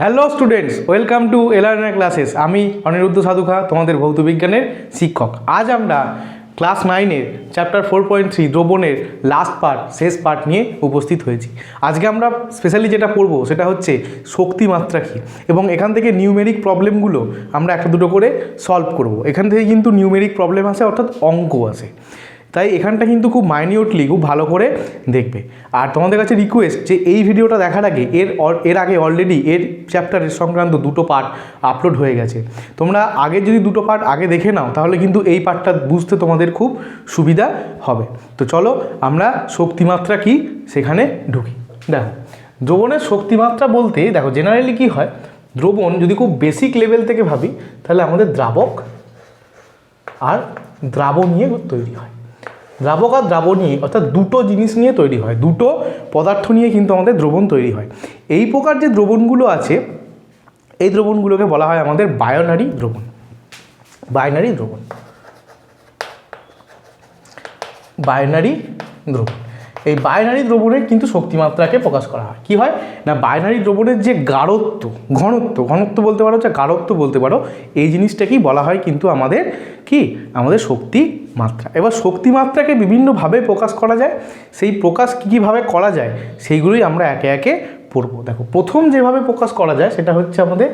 Hello students welcome to elearner classes আমি অনিরুদ্ধ সাধুখা, তোমাদের ভৌত বিজ্ঞানের শিক্ষক। আজ আমরা ক্লাস নাইনের চ্যাপ্টার ফোর পয়েন্ট থ্রি দ্রবণের লাস্ট পার্ট শেষ পার্ট নিয়ে উপস্থিত হয়েছি। আজকে আমরা স্পেশালি যেটা পড়ব, সেটা হচ্ছে শক্তিমাত্রা কী? এবং এখান থেকে নিউমেরিক প্রবলেমগুলো আমরা একটা দুটো করে সলভ করব। এখান থেকে কিন্তু নিউমেরিক প্রবলেম আসে, অর্থাৎ অঙ্ক আসে। তাই এখানটা কিন্তু খুব মাইনিউটলি খুব ভালো করে দেখবে। আর তোমাদের কাছে রিকোয়েস্ট যে এই ভিডিওটা দেখার আগে এর এর আগে অলরেডি এর চ্যাপ্টারের সংক্রান্ত দুটো পার্ট আপলোড হয়ে গেছে। তোমরা আগে যদি দুটো পার্ট আগে দেখে নাও, তাহলে কিন্তু এই পার্টটা বুঝতে তোমাদের খুব সুবিধা হবে। তো চলো আমরা শক্তিমাত্রা কি সেখানে ঢুকি। দেখো, দ্রবণের শক্তিমাত্রা বলতে, দেখো জেনারেলি কি হয়, দ্রবণ যদি খুব বেসিক লেভেল থেকে ভাবি, তাহলে আমাদের দ্রাবক আর দ্রাবণ নিয়ে তৈরি হয়। দ্রাবক আর দ্রাবণী অর্থাৎ দুটো জিনিস নিয়ে তৈরি হয়, দুটো পদার্থ নিয়ে কিন্তু আমাদের দ্রবণ তৈরি হয়। এই প্রকার যে দ্রবণগুলো আছে, এই দ্রবণগুলোকে বলা হয় আমাদের বায়োনারি দ্রবণ। বাইনারি দ্রবণ। বাইনারি দ্রবণ। এই বাইনারি দ্রবণের কিন্তু শক্তিমাত্রাকে প্রকাশ করা হয়। কি হয়? না বাইনারি দ্রবণের যে গাঢ়ত্ব, ঘনত্ব ঘনত্ব বলতে পারো যে গাঢ়ত্ব বলতে পারো, এই জিনিসটাকেই বলা হয় কিন্তু আমাদের কি? আমাদের শক্তি মাত্রা। এবার শক্তি মাত্রাকে বিভিন্নভাবে প্রকাশ করা যায়, সেই প্রকাশ কী কীভাবে করা যায়, সেইগুলোই আমরা একে একে পড়ব। দেখো, প্রথম যেভাবে প্রকাশ করা যায় সেটা হচ্ছে আমাদের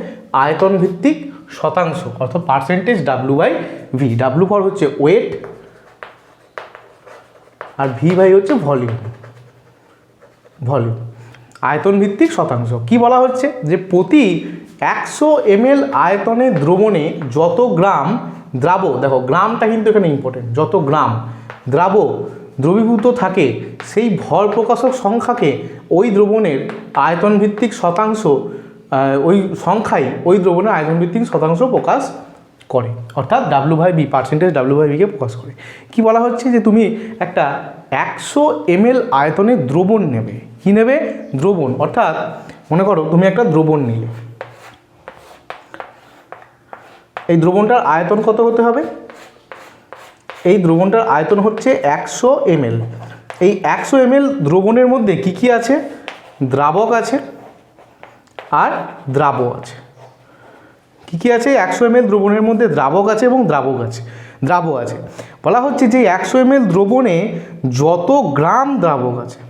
আয়তন ভিত্তিক শতাংশ, অর্থাৎ percentage W by V W for হচ্ছে ওয়েট আর ভি বাই হচ্ছে ভলিউম ভলিউম আয়তন ভিত্তিক শতাংশ। কি বলা হচ্ছে? যে প্রতি একশো এমএল আয়তনের দ্রবণে যত গ্রাম দ্রাব, দেখো, গ্রামটা কিন্তু এখানে ইম্পর্টেন্ট যত গ্রাম, দ্রাব দ্রবীভূত থাকে, সেই ভর প্রকাশক সংখ্যাকে ওই দ্রবণের আয়তন ভিত্তিক শতাংশ ওই সংখ্যাই ওই দ্রবণের আয়তন ভিত্তিক শতাংশ প্রকাশ করে। অর্থাৎ W by B percentage W by বিকে প্রকাশ করে। কি বলা হচ্ছে যে তুমি একটা একশো এমএল আয়তনের দ্রবণ নেবে। কী নেবে? দ্রবণ। অর্থাৎ, মনে করো, তুমি একটা দ্রবণ নিলে। এই দ্রবণটার আয়তন কত হতে হবে? এই দ্রবণটার আয়তন হচ্ছে একশো এমএল। এই একশো এমএল দ্রবণের মধ্যে কি কি আছে? দ্রাবক আছে আর দ্রাব আছে। কী কী আছে? একশো এমএল দ্রবণের মধ্যে দ্রাবক আছে এবং দ্রাবক আছে দ্রাব আছে। বলা হচ্ছে যে একশো এমএল দ্রবণে যত গ্রাম দ্রাবক আছে,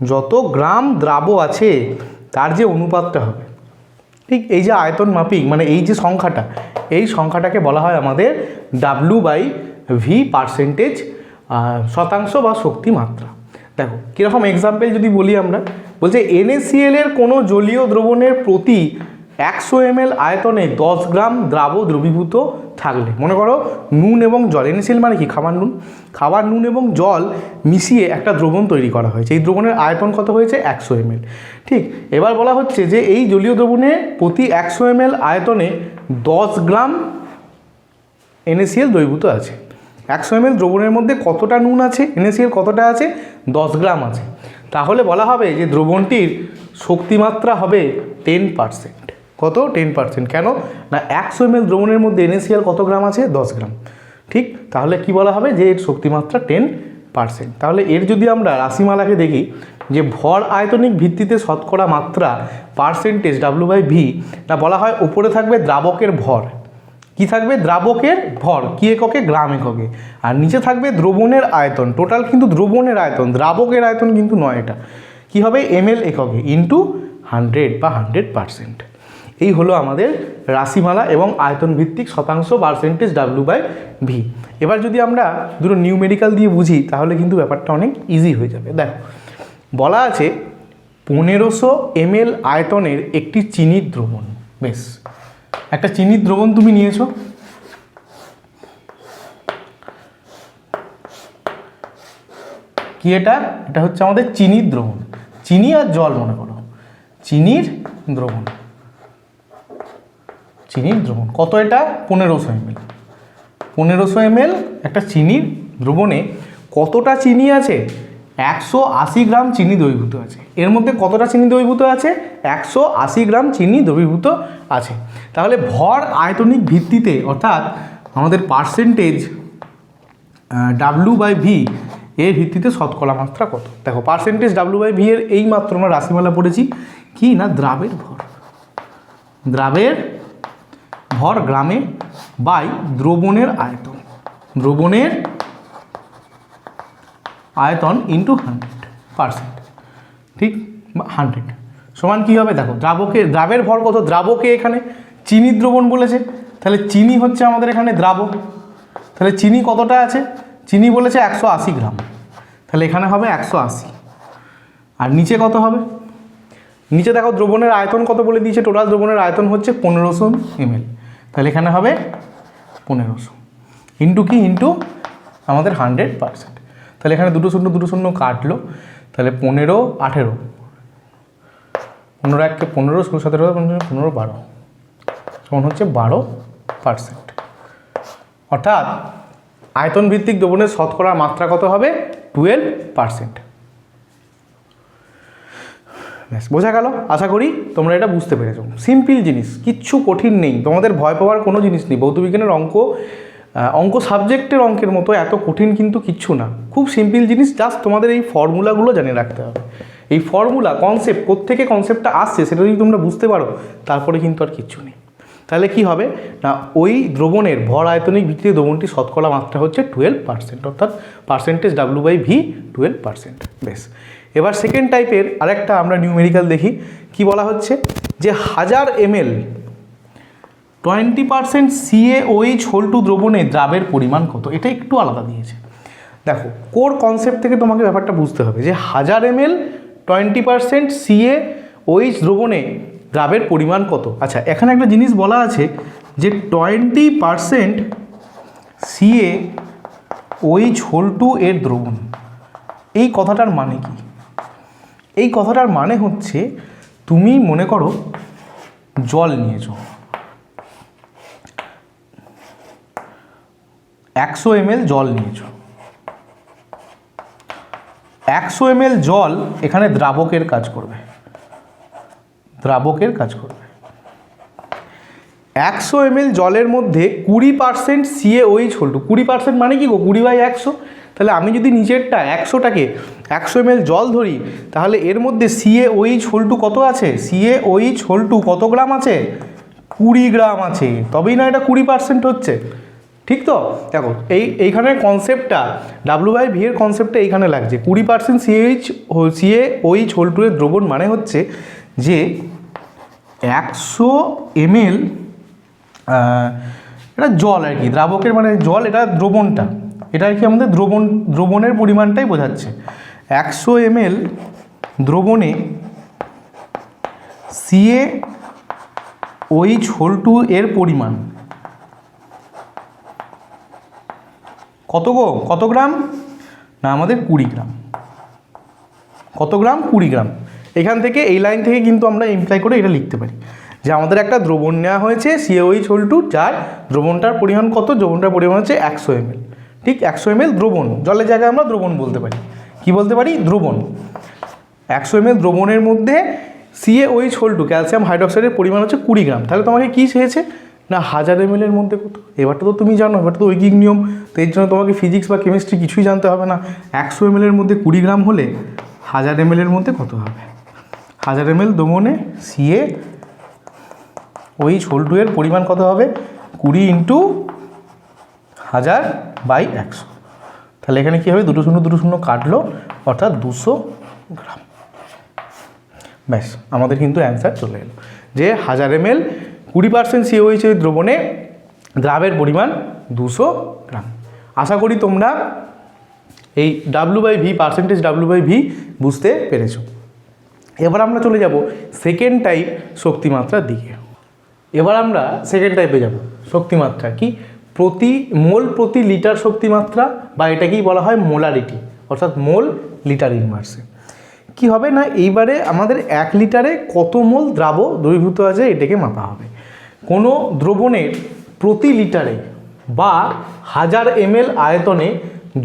যত গ্রাম দ্রাব আছে, তার যে অনুপাতটা হবে ঠিক এই যে আয়তন মাপিক মানে এই যে সংখ্যাটা, এই সংখ্যাটাকে বলা হয় আমাদের ডাব্লু বাই ভি পার্সেন্টেজ শতাংশ বা শক্তি মাত্রা। দেখো, কীরকম এক্সাম্পল যদি বলি আমরা, বলছে এনএসিএল এর কোনো জলীয় দ্রবণের প্রতি একশো এমএল আয়তনে দশ গ্রাম দ্রাব দ্রবীভূত থাকলে। মনে করো, নুন এবং জল এনএসিএল মানে কি? খাবার নুন। খাবার নুন এবং জল মিশিয়ে একটা দ্রবণ তৈরি করা হয়েছে। এই দ্রবণের আয়তন কত হয়েছে? একশো এমএল। ঠিক, এবার বলা হচ্ছে যে এই জলীয় দ্রবণে প্রতি একশো এমএল আয়তনে দশ গ্রাম এনএসিএল দ্রবীভূত আছে। একশো এমএল দ্রবণের মধ্যে কতটা নুন আছে? এনএসিএল কতটা আছে? দশ গ্রাম আছে। তাহলে বলা হবে যে দ্রবণটির শক্তিমাত্রা হবে টেন পার্সেন্ট। কত? টেন পার্সেন্ট কেন? না, একশো এমএল দ্রবণের মধ্যে এনএসিএল কত গ্রাম আছে? দশ গ্রাম। ঠিক? তাহলে কি বলা হবে? যে এর শক্তিমাত্রা টেন পার্সেন্ট তাহলে এর যদি আমরা রাশিমালাকে দেখি, যে ভর আয়তনিক ভিত্তিতে শতকরা মাত্রা পার্সেন্টেজ ডাব্লু বাই ভি না, বলা হয় উপরে থাকবে দ্রাবকের ভর। কি থাকবে? দ্রাবকের ভর, কি এককে? গ্রাম এককে। আর নিচে থাকবে দ্রবণের আয়তন। টোটাল কিন্তু দ্রবণের আয়তন, দ্রাবকের আয়তন কিন্তু নয় এটা। কি হবে? এম এল এককে ইন্টু হান্ড্রেড বা হান্ড্রেড পার্সেন্ট এই হলো আমাদের রাশিমালা এবং আয়তন ভিত্তিক শতাংশ পার্সেন্টেজ ডাব্লু বাই ভি এবার যদি আমরা দুটো নিউ নিউমেরিক্যাল দিয়ে বুঝি, তাহলে কিন্তু ব্যাপারটা অনেক ইজি হয়ে যাবে। দেখো, বলা আছে পনেরোশো এমএল আয়তনের একটি চিনির দ্রবণ। বেশ, একটা চিনির দ্রবণ তুমি নিয়েছো। কি এটা? এটা হচ্ছে আমাদের চিনির দ্রবণ। চিনি আর জল মনে করো। চিনির দ্রবণ। চিনির দ্রবণ। কত এটা? পনেরোশো এমএল পনেরোশো এমএল একটা চিনির দ্রবণে কতটা চিনি আছে? একশো আশি গ্রাম চিনি দ্রবীভূত আছে। এর মধ্যে কতটা চিনি দ্রবীভূত আছে? একশো আশি গ্রাম চিনি দ্রবীভূত আছে। তাহলে ভর আয়তনিক ভিত্তিতে, অর্থাৎ আমাদের পার্সেন্টেজ ডাব্লু বাই ভি এর ভিত্তিতে শতকরা মাত্রা কত? দেখো পার্সেন্টেজ ডাব্লু বাই ভি এর এই মাত্র আমরা রাশিমালা পড়েছি। কি না? দ্রাবের ভর। দ্রাবের ভর গ্রামে বাই দ্রবণের আয়তন। দ্রবণের আয়তন ইন্টু হান্ড্রেড পার্সেন্ট ঠিক? হান্ড্রেড সমান কী হবে? দেখো, দ্রাবকে, দ্রাবের ভর কত? দ্রাবকে এখানে চিনি দ্রবণ বলেছে। তাহলে চিনি হচ্ছে আমাদের এখানে দ্রাবক তাহলে চিনি কতটা আছে? চিনি বলেছে একশো আশি গ্রাম। তাহলে এখানে হবে একশো আশি। আর নিচে কত হবে? নিচে দেখো, দ্রবণের আয়তন কত বলে দিয়েছে? টোটাল দ্রবণের আয়তন হচ্ছে পনেরোশো এমএল। তাহলে এখানে হবে পনেরোশো। ইন্টু কি? ইন্টু আমাদের হান্ড্রেড পার্সেন্ট। তাহলে এখানে দুটো শূন্য দুটো শূন্য কাটলো। তাহলে পনেরো, আঠেরো। পনেরো এককে পনেরো, ষোলো, সতেরো, পনেরো বারো। সমান হচ্ছে বারো পারসেন্ট। অর্থাৎ আয়তন ভিত্তিক দ্রবণের শতকরা মাত্রা কত হবে? Twelve percent. ব্যাস, বোঝা গেল? আশা করি তোমরা এটা বুঝতে পেরেছ। সিম্পল জিনিস, কিচ্ছু কঠিন নেই। তোমাদের ভয় পাওয়ার কোনো জিনিস নেই। ভৌতবিজ্ঞানের অঙ্ক অঙ্ক সাবজেক্টের অঙ্কের মতো এত কঠিন কিন্তু কিচ্ছু না। খুব সিম্পল জিনিস জাস্ট তোমাদের এই ফর্মুলাগুলো জানিয়ে রাখতে হবে। এই ফর্মুলা কনসেপ্ট কোত্থেকে কনসেপ্টটা আসছে সেটা যদি তোমরা বুঝতে পারো, তারপরে কিন্তু আর কিচ্ছু নেই। তাহলে কি হবে? না, ওই দ্রবণের ভর আয়তনিক ভিত্তিতে দ্রবণটি শতকরা মাত্রা হচ্ছে টুয়েলভ পার্সেন্ট অর্থাৎ percentage W by V twelve percent বেশ এবার সেকেন্ড টাইপের আরেকটা আমরা নিউমেরিক্যাল দেখি। কি বলা হচ্ছে? যে হাজার ML twenty percent CA OH whole two দ্রবণে দ্রাবের পরিমাণ কত? এটা একটু আলাদা দিয়েছে। দেখো কোর কনসেপ্ট থেকে তোমাকে ব্যাপারটা বুঝতে হবে যে হাজার ML twenty percent CA OH দ্রবণে দ্রাবের পরিমাণ কত? আচ্ছা এখানে একটা জিনিস বলা আছে যে twenty percent CA OH whole two এর দ্রবণ। এই কথাটার মানে কি? এই কথাটার মানে হচ্ছে তুমি মনে করো জল নিয়েছো। একশো এমএল জল নিয়েছো। একশো এমএল জল এখানে দ্রাবকের কাজ করবে। দ্রাবকের কাজ করবে। একশো এমএল জলের মধ্যে কুড়ি পার্সেন্ট সিএ ওইচ হোল্টু কুড়ি পার্সেন্ট মানে কি গো? কুড়ি বাই একশো? তাহলে আমি যদি নিচেরটা একশোটাকে, একশো এমএল জল ধরি, তাহলে এর মধ্যে সিএ ওইচ হোল্টু কত আছে? সিএ ওইচ হোল্টু কত গ্রাম আছে? কুড়ি গ্রাম আছে। তবেই না এটা কুড়ি পার্সেন্ট হচ্ছে। ঠিক তো? দেখো, এই, এইখানে কনসেপ্টটা ডাব্লু বাই ভি এর কনসেপ্টটা এইখানে লাগছে। কুড়ি percent CH CA OH whole two এর দ্রবণ মানে হচ্ছে যে একশো এমএল এটা জল আর কি, দ্রাবকের মানে জল, এটা দ্রবণটা। এটা কি আমাদের দ্রবণ, দ্রবণের পরিমাণটাই বোঝাচ্ছে। একশো এমএল দ্রবণে সিএ ওইচ হোল টু এর পরিমাণ। কত গো? কত গ্রাম? না, আমাদের কুড়ি গ্রাম। কত গ্রাম? কুড়ি গ্রাম। এখান থেকে, এই লাইন থেকে কিন্তু আমরা ইমপ্লাই করে এটা লিখতে পারি। যে আমাদের একটা দ্রবণ নেওয়া হয়েছে সিওইচ হোল টু যার দ্রবণটার পরিমাণ কত? দ্রবণটার পরিমাণ হচ্ছে একশো এমএল। ঠিক একশো এমএল দ্রবণ, জলের জায়গায় আমরা দ্রবণ বলতে পারি। কি বলতে পারি? দ্রবণ। একশো এমএল দ্রবণের মধ্যে সিএওইচ হোল টু ক্যালসিয়াম হাইড্রক্সাইডের পরিমাণ হচ্ছে কুড়ি গ্রাম। তাহলে তোমাকে কী চেয়েছে? না, হাজার এমএল এর মধ্যে কত? এবারটা তো তুমি জানো, এবারটা তো ঐকিক নিয়ম। তো এর জন্য তোমাকে ফিজিক্স বা কেমিস্ট্রি কিছুই জানতে হবে না। একশো এমএল এর মধ্যে কুড়ি গ্রাম হলে হাজার এমএল এর মধ্যে কত হবে? হাজার এমএল দমনে সিএ ওই ছোল্টু এর পরিমাণ কত হবে? কুড়ি ইন্টু হাজার বাই একশো। তাহলে এখানে কী হবে? দুটো শূন্য দুটো শূন্য কাটলো, অর্থাৎ দুশো গ্রাম। ব্যাস, আমাদের কিন্তু অ্যান্সার চলে এলো। যে হাজার এম এল কুড়ি পার্সেন্ট সিওইচ দ্রবণে দ্রাবের পরিমাণ দুশো গ্রাম। আশা করি তোমরা এই W by V percentage W by V বুঝতে পেরেছ। এবার আমরা চলে যাব সেকেন্ড টাইপ শক্তিমাত্রার দিকে। এবার আমরা সেকেন্ড টাইপে যাব। শক্তিমাত্রা কি? প্রতি, মোল প্রতি লিটার শক্তিমাত্রা বা এটাকেই বলা হয় মোলারিটি, অর্থাৎ মোল লিটার ইনভার্সে। কি হবে না, এইবারে আমাদের এক লিটারে কত মোল দ্রাব দ্রবীভূত আছে এটাকে মাপা হবে। কোনো দ্রবণের প্রতি লিটারে বা হাজার এমএল আয়তনে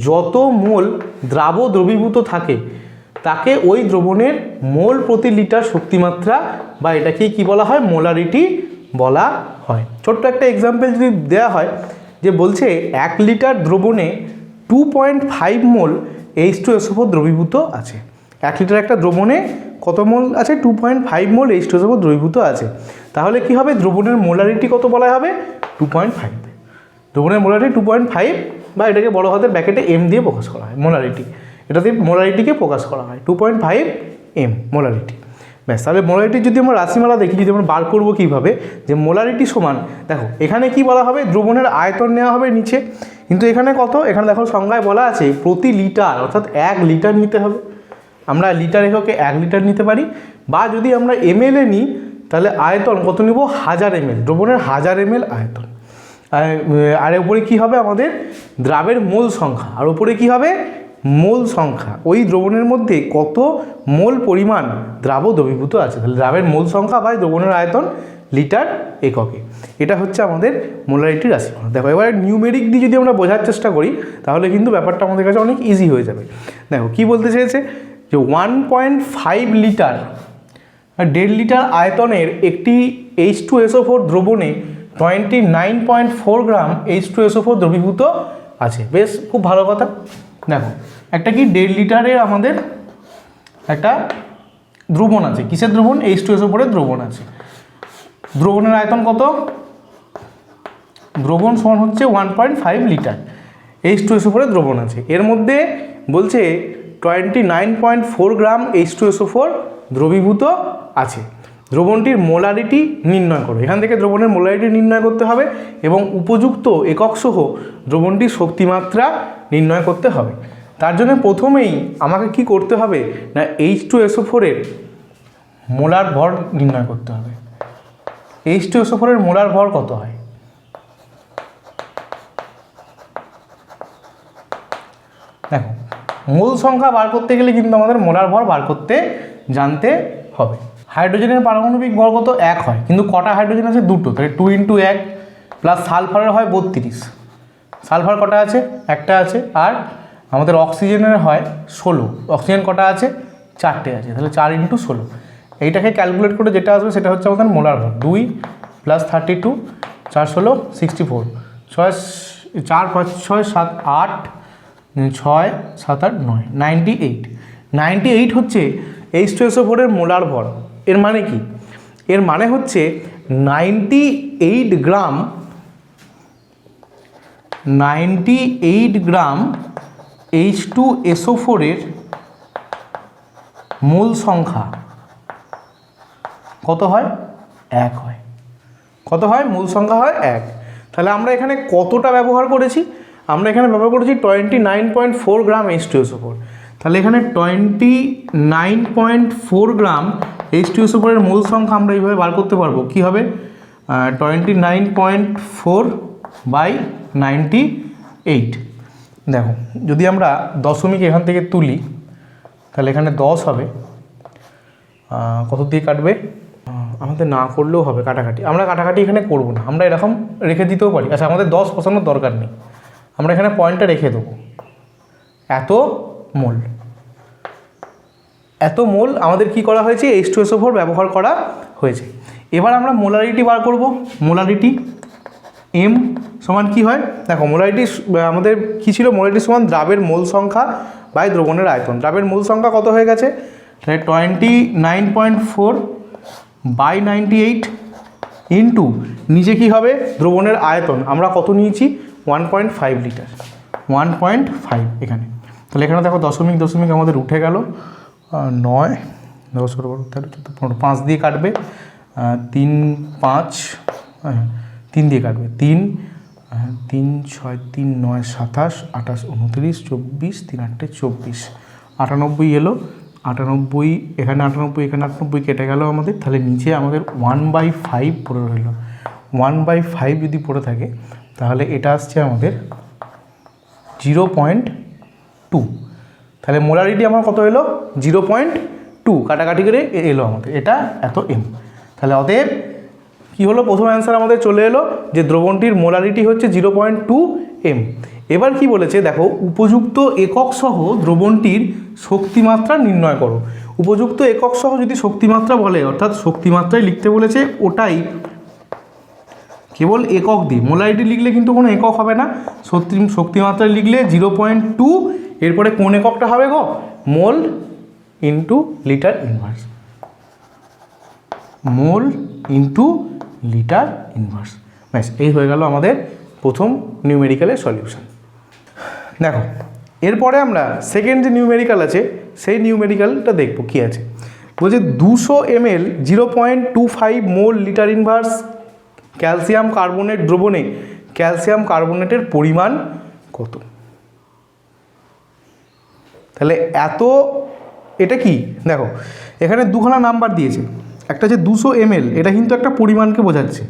যত মোল দ্রাব দ্রবীভূত থাকে, তাকে ওই দ্রবণের মোল প্রতি লিটার শক্তিমাত্রা বা এটাকে কি বলা হয়, মোলারিটি বলা হয়। ছোট্ট একটা এক্সাম্পল যদি দেওয়া হয়, যে বলছে এক লিটার দ্রবণে two point five mole H two SO four দ্রবীভূত আছে। এক লিটার একটা দ্রবণে কত মোল আছে? Two point five mole H two ওপর দ্রবীভূত আছে। তাহলে কি হবে? দ্রবণের মোলারিটি কত বলা হবে? টু পয়েন্ট ফাইভ দ্রবণের মোলারিটি টু পয়েন্ট ফাইভ বা এটাকে বড় হাতের ব্যাকেটে এম দিয়ে প্রকাশ করা হয়, মোলারিটি। এটাতে মোলারিটিকে প্রকাশ করা হয় two point five M molarity. ব্যাস, তাহলে মোলারিটি যদি আমরা রাশিমালা দেখি, যদি আমরা বার করব কীভাবে? যে মোলারিটি সমান, দেখো, এখানে কি বলা হবে? দ্রবণের আয়তন নেওয়া হবে নিচে, কিন্তু এখানে কত? এখানে দেখো সংজ্ঞায় বলা আছে, প্রতি লিটার, অর্থাৎ এক লিটার নিতে হবে। আমরা লিটার এককে এক লিটার নিতে পারি, বা যদি আমরা এম এমএলএ নিই, তাহলে আয়তন কত নিব? হাজার এমএল, দ্রবণের হাজার এমএল আয়তন। আর আর উপরে কী হবে আমাদের? দ্রাবের মূল সংখ্যা। আর উপরে কী হবে? মোল সংখ্যা। ওই দ্রবণের মধ্যে কত মোল পরিমাণ দ্রাব দ্রবীভূত আছে? তাহলে দ্রাবের মোল সংখ্যা বা দ্রবণের আয়তন লিটার এককে। এটা হচ্ছে আমাদের মোলারিটি রাশিমালা দেখো, এবার নিউমেরিক দিয়ে যদি আমরা বোঝার চেষ্টা করি, তাহলে কিন্তু ব্যাপারটা আমাদের কাছে অনেক ইজি হয়ে যাবে। দেখো, কি বলতে চেয়েছে? যে ওয়ান পয়েন্ট ফাইভ লিটার দেড় লিটার আয়তনের একটি এইচ টু এসও ফোর দ্রবণে twenty nine point four gram H two SO four দ্রবীভূত আছে। বেশ, খুব ভালো কথা। দেখো একটা কি দেড় লিটারের আমাদের একটা দ্রবণ আছে। কিসের দ্রবণ? এইচ টু এসও ফোরের দ্রবণ আছে। দ্রবণের আয়তন কত? দ্রবণ সমান হচ্ছে one point five litre H two SO ফোরের দ্রবণ আছে। এর মধ্যে বলছে twenty nine point four gram H two SO four দ্রবীভূত আছে। দ্রবণটির মোলারিটি নির্ণয় করো। এখান থেকে দ্রবণের মোলারিটি নির্ণয় করতে হবে এবং উপযুক্ত একক সহ দ্রবণটির শক্তিমাত্রা নির্ণয় করতে হবে। তার জন্য প্রথমেই আমাকে কি করতে হবে? না এইচ টু এসও ফোরের মোলার ভর নির্ণয় করতে হবে। এইচ টু এসও ফোরের মোলার ভর কত হয়? দেখো, মূল সংখ্যা বার করতে গেলে কিন্তু আমাদের মোলার ভর বার করতে জানতে হবে। হাইড্রোজেনের পারমাণবিক ভর কত? এক হয়। কিন্তু কটা হাইড্রোজেন আছে? দুটো। তাহলে টু ইন্টু এক প্লাস সালফারের হয় বত্রিশ। সালফার কটা আছে? একটা আছে। আর আমাদের অক্সিজেনের হয় ষোলো। অক্সিজেন কটা আছে? চারটে আছে। তাহলে চার ইন্টু ষোলো। এইটাকে ক্যালকুলেট করে যেটা আসবে সেটা হচ্ছে আমাদের মোলার ভর দুই প্লাস থার্টি টু চার ষোলো সিক্সটি ফোর ছয়, চার, পাঁচ, ছয়, সাত, আট, ছয়, সাত, আট, নয়। নাইনটি এইট নাইনটি এইট হচ্ছে এইচ টু এসও ফোরের মোলার ভর। এর মানে কি? এর মানে হচ্ছে ninety eight gram ninety eight gram H two SO ফোরের মূল সংখ্যা কত হয়? এক হয়। কত হয়? মূল সংখ্যা হয় এক। তাহলে আমরা এখানে কতটা ব্যবহার করেছি? আমরা এখানে ব্যবহার করেছি twenty nine point four gram H two SO four তাহলে এখানে twenty nine point four gram H two SO ফোরের মূল সংখ্যা আমরা এইভাবে বার করতে পারব। কী হবে? Twenty nine point four by ninety eight দেখো, যদি আমরা দশমিক এখান থেকে তুলি, তাহলে এখানে দশ হবে। কত দিয়ে কাটবে? আমাদের না করলেও হবে কাটাকাটি। আমরা কাটাকাটি এখানে করব না, আমরা এরকম রেখে দিতেও পারি। আচ্ছা আমাদের দশ বসানোর দরকার নেই। আমরা এখানে পয়েন্টটা রেখে দেবো। এত মোল। এত মোল আমাদের কি করা হয়েছে? এইচ টু এসও ফোর ব্যবহার করা হয়েছে। এবার আমরা মোলারিটি বার করব। মোলারিটি এম সমান কি হয়? দেখো, মোলারিটি আমাদের কি ছিল? মোলারিটি সমান দ্রাবের মূল সংখ্যা বাই দ্রবণের আয়তন। দ্রাবের মূল সংখ্যা কত হয়ে গেছে? তাহলে twenty nine point four by ninety eight into নিচে কী হবে? দ্রবণের আয়তন। আমরা কত নিয়েছি? One point five litre one point five এখানে। তাহলে এখানে দেখো দশমিক দশমিক আমাদের উঠে গেল। নয়। দশ তেরো, চোদ্দ, পনেরো, পাঁচ দিয়ে কাটবে। তিন, পাঁচ তিন দিয়ে কাটবে। তিন তিন ছয় তিন নয় সাতাশ, আঠাশ উনত্রিশ, চব্বিশ, তিন আটটে চব্বিশ। আটানব্বই এলো, আটানব্বই, এখানে আটানব্বই এখানে আটানব্বই কেটে গেল আমাদের, তাহলে নিচে আমাদের ওয়ান বাই ফাইভ পড়ে রইল। ওয়ান বাই ফাইভ যদি পড়ে থাকে, তাহলে এটা আসছে আমাদের জিরো পয়েন্ট টু তাহলে মোলারিটি আমার কত এলো? জিরো পয়েন্ট টু কাটাকাটি করে এলো আমাদের। এটা এত এম তাহলে অতএব কী হলো? প্রথম অ্যান্সার আমাদের চলে এলো যে দ্রবণটির মোলারিটি হচ্ছে জিরো পয়েন্ট টু এম এবার কি বলেছে? দেখো, উপযুক্ত একক সহ দ্রবণটির শক্তিমাত্রা নির্ণয় করো। উপযুক্ত একক সহ যদি শক্তিমাত্রা বলে, অর্থাৎ শক্তিমাত্রায় লিখতে বলেছে ওটাই কেবল একক দিয়ে। মোলারিটি লিখলে কিন্তু কোনো একক হবে না। শক্তি শক্তিমাত্রায় লিখলে জিরো পয়েন্ট টু এরপরে কোন এককটা হবে গো? Mole into litre inverse mole into litre inverse ব্যাস, এই হয়ে গেল আমাদের প্রথম নিউমেরিক্যালের সলিউশন দেখো, এরপরে আমরা সেকেন্ড যে নিউমেরিক্যাল আছে, সেই নিউমেরিক্যালটা দেখব কী আছে। বলছে দুশো ML zero point two five mole litre inverse calcium carbonate দ্রবণে ক্যালসিয়াম কার্বনেটের পরিমাণ কত? তাহলে এত, এটা কি? দেখো, এখানে দুখানা নাম্বার দিয়েছে। একটা যে দুশো এমএল এটা কিন্তু একটা পরিমাণকে বোঝাচ্ছে।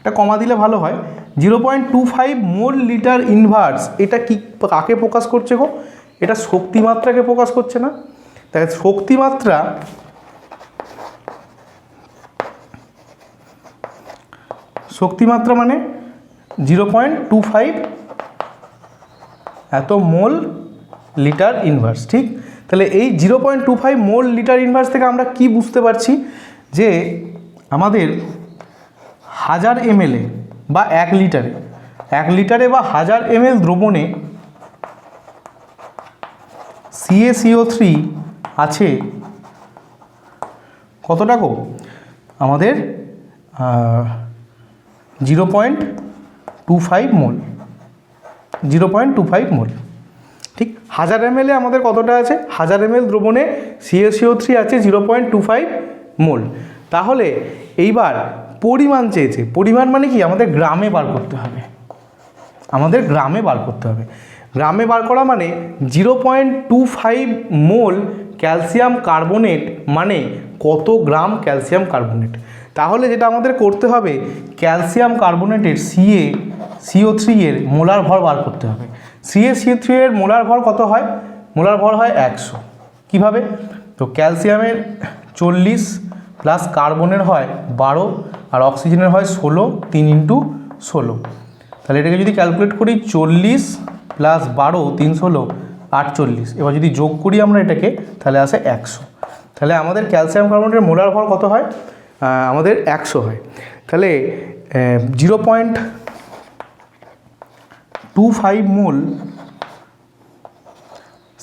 এটা কমা দিলে ভালো হয়। Zero point two five mole litre inverse এটা কি কাকে প্রকাশ করছে গো? এটা শক্তিমাত্রাকে প্রকাশ করছে না। তাই শক্তিমাত্রা শক্তিমাত্রা মানে জিরো পয়েন্ট টু ফাইভ এত মোল লিটার ইনভার্স ঠিক? তাহলে এই zero point two five mole litre inverse থেকে আমরা কি বুঝতে পারছি? যে আমাদের হাজার এমএলএ বা এক লিটারে এক লিটারে বা হাজার এমএল দ্রবণে সিএসিও থ্রি আছে কতটা গো? আমাদের zero point two five mole zero point two five mole. ঠিক, হাজার এম আমাদের কতটা আছে? হাজার এম দ্রবণে সিএসিও থ্রি আছে zero point two five mole. তাহলে এইবার পরিমাণ চেয়েছে। পরিমাণ মানে কি? আমাদের গ্রামে বার করতে হবে। আমাদের গ্রামে বার করতে হবে। গ্রামে বার করা মানে zero point two five mole calcium carbonate মানে কত গ্রাম ক্যালসিয়াম কার্বোনেট? তাহলে যেটা আমাদের করতে হবে, ক্যালসিয়াম কার্বনেটের সিএ, সিও থ্রি এর মোলার ভর বার করতে হবে। সিএ, সিও থ্রি এর মোলার ভর কত হয়? মোলার ভর হয় একশো। কীভাবে? তো ক্যালসিয়ামের চল্লিশ প্লাস কার্বনের হয় বারো আর অক্সিজেনের হয় ষোলো, তিন ইন্টু ষোলো। তাহলে এটাকে যদি ক্যালকুলেট করি চল্লিশ প্লাস বারো, তিন ষোলো, আটচল্লিশ। এবার যদি যোগ করি আমরা এটাকে, তাহলে আসে একশো। তাহলে আমাদের ক্যালসিয়াম কার্বনেটের মোলার ভর কত হয়? আমাদের একশো হয়। তাহলে zero point two five mole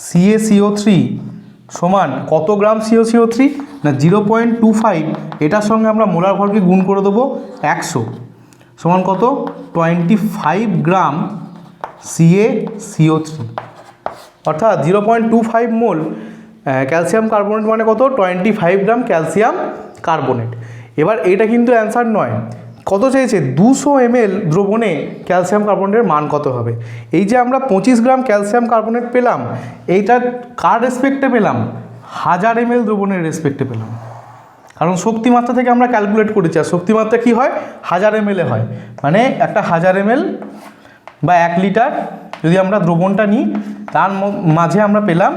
CACO three সমান কত গ্রাম সিও সিও থ্রি না জিরো পয়েন্ট টু ফাইভ এটার সঙ্গে আমরা মোলার ভরকে গুণ করে দেবো একশো। সমান কত? Twenty five gram CA CO three অর্থাৎ zero point two five mole calcium carbonate মানে কত? Twenty five gram calcium carbonate. এবার এটা কিন্তু অ্যান্সার নয়। কত চেয়েছে দুশো এমএল দ্রবণে ক্যালসিয়াম কার্বনেটের মান কত হবে? এই যে আমরা পঁচিশ গ্রাম ক্যালসিয়াম কার্বনেট পেলাম, এইটা কার রেসপেক্টে পেলাম? হাজার এমএল দ্রবণের রেসপেক্টে পেলাম। কারণ শক্তিমাত্রা থেকে আমরা ক্যালকুলেট করেছি, আর শক্তিমাত্রা কী হয়? হাজার এমএলে হয়। মানে একটা হাজার এমএল বা এক লিটার যদি আমরা দ্রবণটা নিই, তার মাঝে আমরা পেলাম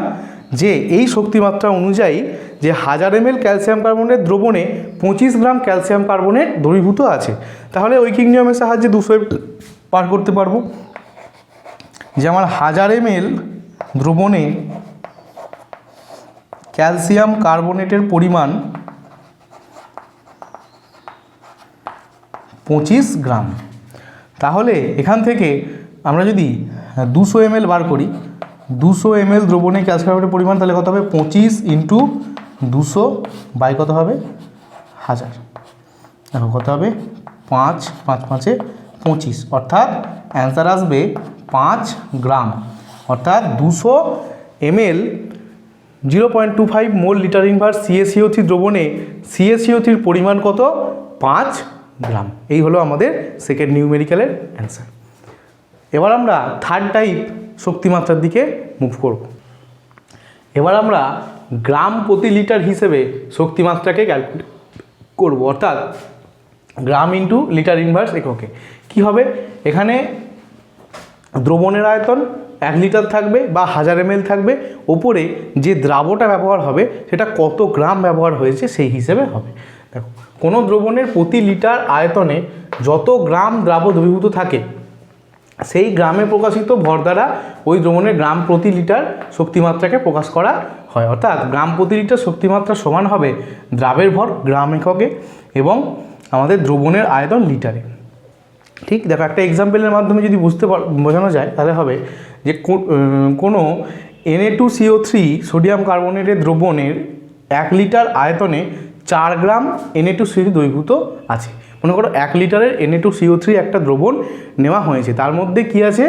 যে এই শক্তিমাত্রা অনুযায়ী যে হাজার এমএল ক্যালসিয়াম কার্বনেট দ্রবণে পঁচিশ গ্রাম ক্যালসিয়াম কার্বনেট দ্রবীভূত আছে। তাহলে ঐকিক নিয়মের সাহায্যে দুশো পার করতে পারব। যে আমার হাজার এমএল দ্রবণে ক্যালসিয়াম কার্বনেটের পরিমাণ পঁচিশ গ্রাম। তাহলে এখান থেকে আমরা যদি দুশো এমএল বার করি দুশো এম এল দ্রবণে ক্যালসিয়াম কার্বনেটের পরিমাণ, তাহলে কত হবে? পঁচিশ ইন্টু দুশো বাই কত হবে? হাজার। দেখো কত হবে? পাঁচ পাঁচ পাঁচে পঁচিশ। অর্থাৎ অ্যান্সার আসবে পাঁচ গ্রাম। অর্থাৎ দুশো ML zero point two five mole litre inverse CACO দ্রবণে সিএসিও থ্রির পরিমাণ কত? পাঁচ গ্রাম। এই হলো আমাদের সেকেন্ড নিউমেরিক্যালের অ্যান্সার এবার আমরা থার্ড টাইপ শক্তিমাত্রার দিকে মুভ করব। এবার আমরা গ্রাম প্রতি লিটার হিসেবে শক্তিমাত্রাকে ক্যালকুলেট করব। অর্থাৎ গ্রাম ইন্টু লিটার ইনভার্স এককে। কী হবে? এখানে দ্রবণের আয়তন এক লিটার থাকবে বা হাজার এমএল থাকবে। ওপরে যে দ্রাবটা ব্যবহার হবে, সেটা কত গ্রাম ব্যবহার হয়েছে সেই হিসেবে হবে। দেখো, কোনো দ্রবণের প্রতি লিটার আয়তনে যত গ্রাম দ্রাব দ্রবীভূত থাকে সেই গ্রামে প্রকাশিত ভর দ্বারা ওই দ্রবণের গ্রাম প্রতি লিটার শক্তিমাত্রাকে প্রকাশ করা হয়। অর্থাৎ গ্রাম প্রতি লিটার শক্তিমাত্রা সমান হবে দ্রাবের ভর গ্রাম এককে এবং আমাদের দ্রবণের আয়তন লিটারে। ঠিক? দেখো, একটা এক্সাম্পলের মাধ্যমে যদি বুঝতে বোঝানো যায়, তাহলে হবে যে কোনো NA two CO three sodium কার্বনেটের দ্রবণের এক লিটার আয়তনে চার গ্রাম এনএ টু সিও দ্রবীভূত আছে। মনে করো এক লিটারের এনএ টু সিও থ্রি একটা দ্রবণ নেওয়া হয়েছে। তার মধ্যে কি আছে?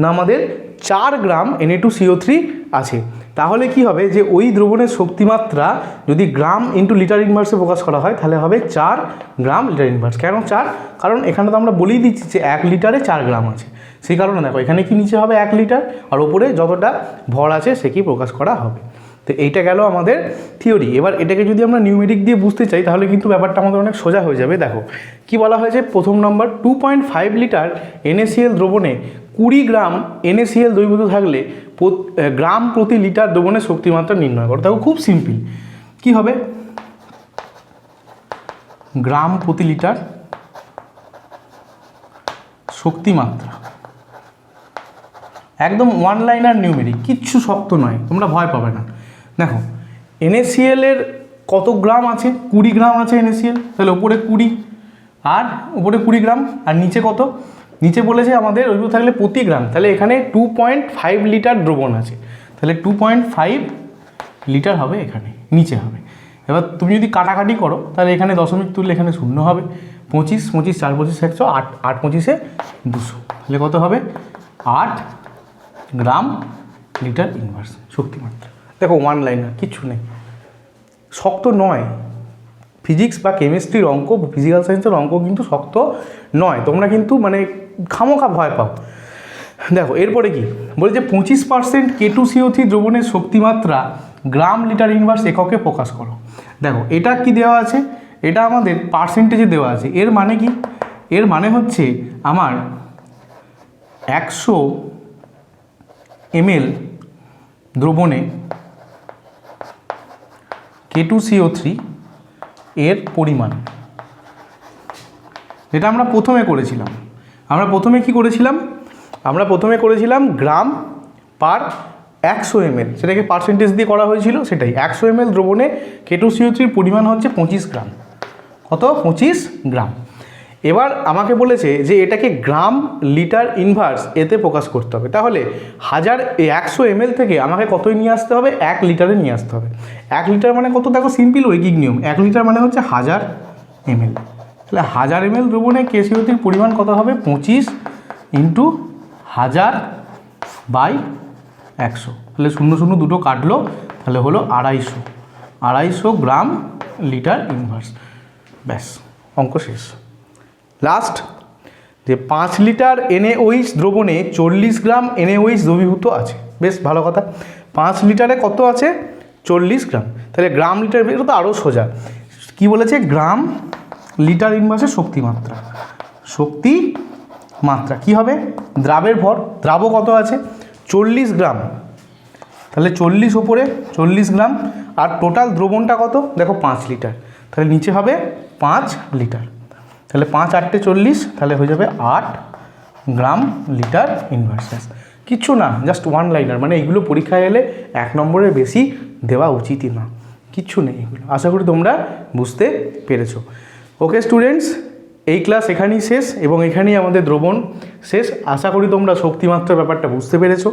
না, আমাদের চার gram NA two CO three আছে। তাহলে কি হবে যে ওই দ্রবণের শক্তিমাত্রা যদি গ্রাম ইন্টু লিটার ইনভার্সে প্রকাশ করা হয়, তাহলে হবে চার গ্রাম লিটার ইনভার্স কেন চার? কারণ এখানে তো আমরা বলেই দিচ্ছি যে এক লিটারে চার গ্রাম আছে। সেই কারণে দেখো, এখানে কি নিচে হবে এক লিটার, আর ওপরে যতটা ভর আছে, সে কি প্রকাশ করা হবে। তো এইটা গেল আমাদের থিওরি এবার এটাকে যদি আমরা নিউমেরিক দিয়ে বুঝতে চাই, তাহলে কিন্তু ব্যাপারটা আমাদের অনেক সোজা হয়ে যাবে। দেখো, কি বলা হয়েছে? প্রথম number two point five litre NACL দ্রবণে কুড়ি গ্রাম এনএসিএল দ্রবীভূত থাকলে গ্রাম প্রতি লিটার দ্রবণের শক্তিমাত্রা নির্ণয় করো। দেখো, খুব সিম্পল কি হবে? গ্রাম প্রতি লিটার শক্তিমাত্রা। একদম ওয়ান লাইনার নিউমেরিক কিচ্ছু শক্ত নয়, তোমরা ভয় পাবে না। দেখো এর কত গ্রাম আছে? কুড়ি গ্রাম আছে NaCl তাহলে ওপরে কুড়ি, আর উপরে কুড়ি গ্রাম, আর নিচে কত? নিচে বলেছে আমাদের ওইগুলো থাকলে প্রতি গ্রাম, তাহলে এখানে টু পয়েন্ট ফাইভ লিটার দ্রবণ আছে। তাহলে টু পয়েন্ট ফাইভ লিটার হবে এখানে, নিচে হবে। এবার তুমি যদি কাটাকাটি করো, তাহলে এখানে দশমিক তুললে এখানে শূন্য হবে। পঁচিশ পঁচিশ, চার পঁচিশ, একশো, আট আট পঁচিশে দুশো। তাহলে কত হবে? আট গ্রাম লিটার ইনভার্স শক্তিমাত্রা। দেখো ওয়ান লাইনার কিচ্ছু নেই। শক্ত নয়। ফিজিক্স বা কেমিস্ট্রির অঙ্ক ফিজিক্যাল সায়েন্সের অঙ্ক কিন্তু শক্ত নয়। তোমরা কিন্তু মানে খামোখা ভয় পাও। দেখো, এরপরে কি? বলে যে পঁচিশ পার্সেন্ট কে টু সিও থ্রি দ্রবণের শক্তিমাত্রা গ্রাম লিটার ইনভার্স এককে প্রকাশ করো। দেখো, এটা কি দেওয়া আছে? এটা আমাদের পার্সেন্টেজে দেওয়া আছে। এর মানে কি? এর মানে হচ্ছে আমার একশো এমএল দ্রবণে কে টু সিও থ্রি এর পরিমাণ। যেটা আমরা প্রথমে করেছিলাম। আমরা প্রথমে কি করেছিলাম? আমরা প্রথমে করেছিলাম গ্রাম পার একশো এমএল। সেটাকে পার্সেন্টেজ দিয়ে করা হয়েছিল সেটাই। একশো এমএল দ্রবণে কেটু সিও থ্রির পরিমাণ হচ্ছে পঁচিশ গ্রাম। কত? পঁচিশ গ্রাম। এবার আমাকে বলেছে যে এটাকে গ্রাম লিটার ইনভার্স এতে প্রকাশ করতে হবে। তাহলে হাজার একশো এমএল থেকে আমাকে কতই নিয়ে আসতে হবে? এক লিটারে নিয়ে আসতে হবে। এক লিটার মানে কত? দেখো সিম্পল ঐকিক নিয়ম। এক লিটার মানে হচ্ছে হাজার এমএল তাহলে হাজার এমএল দ্রবণে কেসিওতির পরিমাণ কত হবে? পঁচিশ ইন্টু হাজার বাই একশো। তাহলে শূন্য শূন্য দুটো কাটলো, তাহলে হলো আড়াইশো। আড়াইশো গ্রাম লিটার ইনভার্স ব্যাস, অঙ্ক শেষ। লাস্ট যে পাঁচ লিটার এনএওইচ দ্রবণে চল্লিশ গ্রাম এনএওইচ দ্রবীভূত আছে। বেশ ভালো কথা। পাঁচ লিটারে কত আছে? চল্লিশ গ্রাম। তাহলে গ্রাম লিটার এটা তো আরও সোজা। কি বলেছে? গ্রাম লিটার ইনভার্সের শক্তিমাত্রা শক্তি মাত্রা। কি হবে? দ্রাবের ভর। দ্রাব কত আছে? চল্লিশ গ্রাম। তাহলে চল্লিশ ওপরে চল্লিশ গ্রাম। আর টোটাল দ্রবণটা কত? দেখো পাঁচ লিটার। তাহলে নিচে হবে পাঁচ লিটার। তাহলে পাঁচ আটটে চল্লিশ, তাহলে হয়ে যাবে আট গ্রাম লিটার ইনভার্সেস কিছু না জাস্ট ওয়ান লাইনার মানে এগুলো পরীক্ষায় এলে এক নম্বরের বেশি দেওয়া উচিতই না। কিচ্ছু নেই এগুলো। আশা করি তোমরা বুঝতে পেরেছ। ওকে স্টুডেন্টস এই ক্লাস এখানেই শেষ এবং এখানেই আমাদের দ্রবণ শেষ। আশা করি তোমরা শক্তিমাত্রার ব্যাপারটা বুঝতে পেরেছ।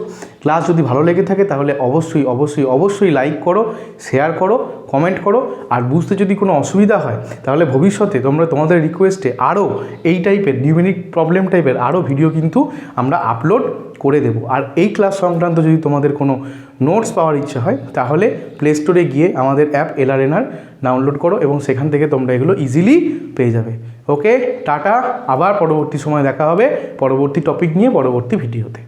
ক্লাস যদি ভালো লেগে থাকে তাহলে অবশ্যই অবশ্যই অবশ্যই লাইক করো শেয়ার করো কমেন্ট করো। আর বুঝতে যদি কোনো অসুবিধা হয় তাহলে ভবিষ্যতে তোমরা তোমাদের রিকোয়েস্টে আরও এই টাইপের নিউমেরিক প্রবলেম টাইপের আরও ভিডিও কিন্তু আমরা আপলোড করে দেবো। আর এই ক্লাস সংক্রান্ত যদি তোমাদের কোনো নোটস পাওয়ার ইচ্ছা হয় তাহলে প্লে স্টোরে গিয়ে আমাদের অ্যাপ এলআরএনআর ডাউনলোড করো এবং সেখান থেকে তোমরা এগুলো ইজিলি পেয়ে যাবে। ওকে টাটা আবার পরবর্তী সময় দেখা হবে। পরবর্তী টপিক নিয়ে পরবর্তী ভিডিওতে